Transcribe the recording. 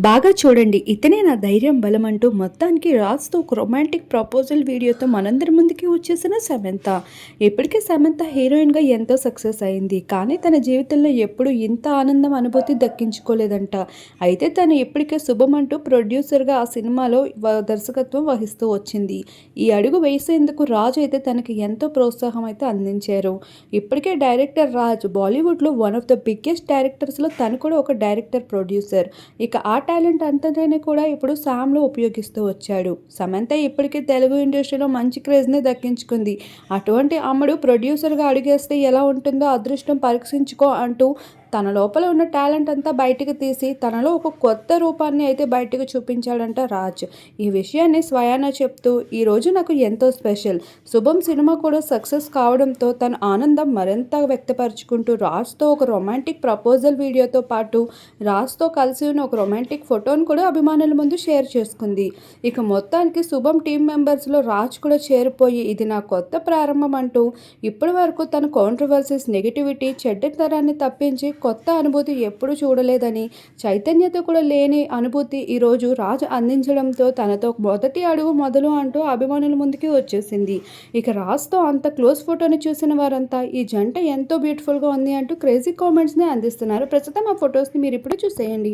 బాగా చూడండి. ఇతనే నా ధైర్యం బలం అంటూ మొత్తానికి రాజ్తో ఒక రొమాంటిక్ ప్రపోజల్ వీడియోతో మనందరి ముందుకి వచ్చేసిన సమంత. ఇప్పటికే సమంత హీరోయిన్గా ఎంతో సక్సెస్ అయింది. కానీ తన జీవితంలో ఎప్పుడు ఇంత ఆనందం అనుభూతి దక్కించుకోలేదంట. అయితే తను ఇప్పటికే శుభం అంటూ ప్రొడ్యూసర్గా ఆ సినిమాలో వ- దర్శకత్వం వహిస్తూ వచ్చింది. ఈ అడుగు వేసేందుకు రాజు అయితే తనకి ఎంతో ప్రోత్సాహం అయితే అందించారు. ఇప్పటికే డైరెక్టర్ రాజ్ బాలీవుడ్లో వన్ ఆఫ్ ద బిగ్గెస్ట్ డైరెక్టర్స్లో తను కూడా ఒక డైరెక్టర్ ప్రొడ్యూసర్. ఇక ఆ టాలెంట్ అంతనే కూడా ఇప్పుడు సామ్లో ఉపయోగిస్తూ వచ్చాడు. సమంత ఇప్పటికే తెలుగు ఇండస్ట్రీలో మంచి క్రేజ్ని దక్కించుకుంది. అటువంటి అమ్మడు ప్రొడ్యూసర్గా అడిగేస్తే ఎలా ఉంటుందో అదృష్టం పరీక్షించుకో అంటూ తన లోపల ఉన్న టాలెంట్ అంతా బయటికి తీసి తనలో ఒక కొత్త రూపాన్ని అయితే బయటకు చూపించాడంట రాజ్. ఈ విషయాన్ని స్వయాన చెప్తూ ఈరోజు నాకు ఎంతో స్పెషల్. శుభం సినిమా కూడా సక్సెస్ కావడంతో తన ఆనందం మరింత వ్యక్తపరుచుకుంటూ రాజ్తో ఒక రొమాంటిక్ ప్రపోజల్ వీడియోతో పాటు రాజ్తో కలిసి ఉన్న ఒక రొమాంటిక్ ఫోటోను కూడా అభిమానుల ముందు షేర్ చేసుకుంది. ఇక మొత్తానికి శుభం టీం మెంబర్స్లో రాజ్ కూడా చేరిపోయి ఇది నా కొత్త ప్రారంభం అంటూ ఇప్పటి వరకు తన కాంట్రవర్సీస్ నెగిటివిటీ చెడ్డతనాన్ని తప్పించి కొత్త అనుభూతి ఎప్పుడూ చూడలేదని చైతన్యత కూడా లేని అనుభూతి ఈరోజు రాజు అందించడంతో తనతో మొదటి అడుగు మొదలు అంటూ అభిమానుల ముందుకి వచ్చేసింది. ఇక రాజ్తో అంత క్లోజ్ ఫోటోని చూసిన వారంతా ఈ జంట ఎంతో బ్యూటిఫుల్గా ఉంది అంటూ క్రేజీ కామెంట్స్ని అందిస్తున్నారు. ప్రస్తుతం ఆ ఫొటోస్ని మీరు ఇప్పుడు చూసేయండి.